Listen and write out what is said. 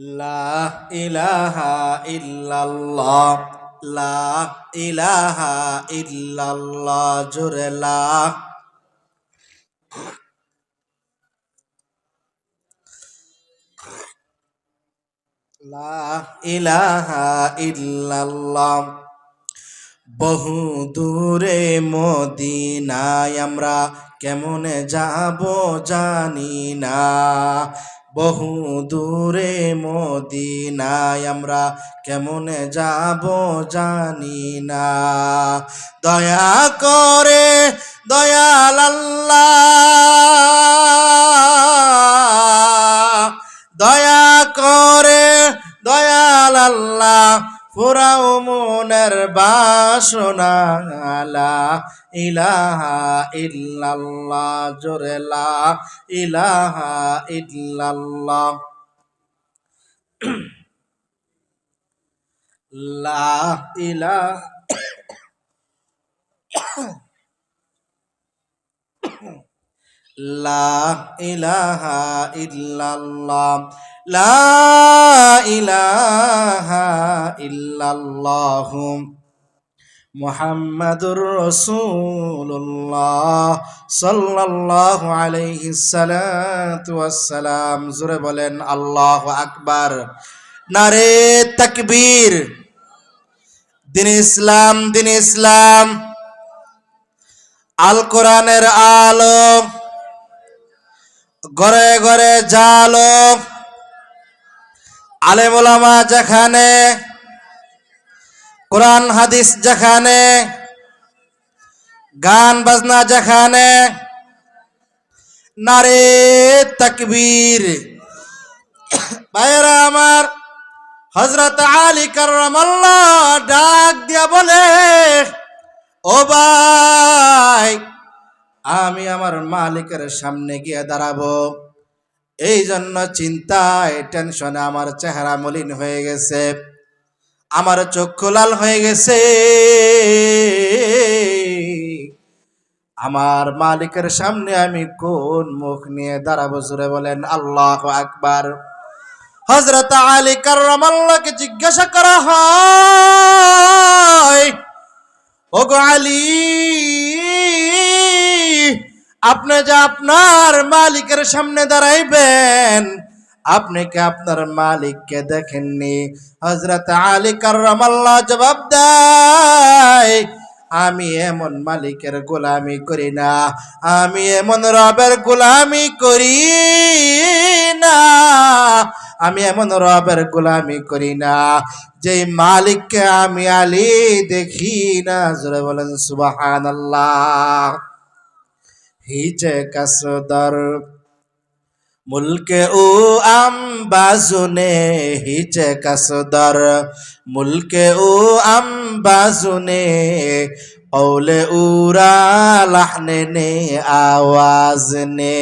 লা ইলাহা জোরে লা। বহু দূরে মদিনায় আমরা কেমনে যাব জানি না। বহু দূরে মদিনায় আমরা কেমন যাব জানি না। দয়া করে দয়াল আল্লাহ। ফুরাও মনের বাসনা ইলাহা ইল্লাল্লাহ জোরে লা ইলাহা ইল্লাল্লাহ। লা ইলাহা লা ইলাহা ইল্লাল্লাহ। লা ইলাহা ইল্লাল্লাহ মুহাম্মাদুর রাসূলুল্লাহ। সাল্লাল্লাহু আলাইহি সালাতু ওয়াসসালাম। জোরে বলেন, আল্লাহু আকবার। নারে তাকবীর। দিন ইসলাম দিন ইসলাম। আল কোরআনের আলো। ঘরে ঘরে জালো। আলেমুলামা যেখানে, কোরআন, হাদিস যেখানে, গান, বাজনা যেখানে, নারে তাকবীর। ভাইয়েরা আমার হজরত আলী কার্লামাল্লাহ ডাক দিয়া বলে, ও ভাই আমি আমার মালিকের সামনে গিয়ে দাঁড়াবো। এই জন্য চিন্তায় টেনশনে আমার চেহারা মলিন হয়ে গেছে। আমার চক্ষু লাল হয়ে গেছে। আমার মালিকের সামনে আমি কোন মুখ নিয়ে দাঁড়াবো জুড়ে বলেন, আল্লাহ আকবার। হজরত আলী কার্লামাল্লাহকে জিজ্ঞাসা করা হয়, ওগো আলী আপনি যে আপনার মালিকের সামনে দাঁড়াইবেন, আপনি কি আপনার মালিককে দেখেননি? হজরত আলী কার্লামাল্লাহ জবাব দেয়, আমি এমন মালিকের গোলামি করি না, আমি এমন রবের গোলামি করি না, আমি এমন রবের গোলামি করি না, যে মালিককে আমি আলী দেখি না। বলেন সুবাহান আল্লাহ হিচে কাসদর। মুলকে ও আম বাজুনে হিচে কাসদর। মুলকে ও আম বাজুনে কৌলে উরা লাহনে আওয়াজ নে।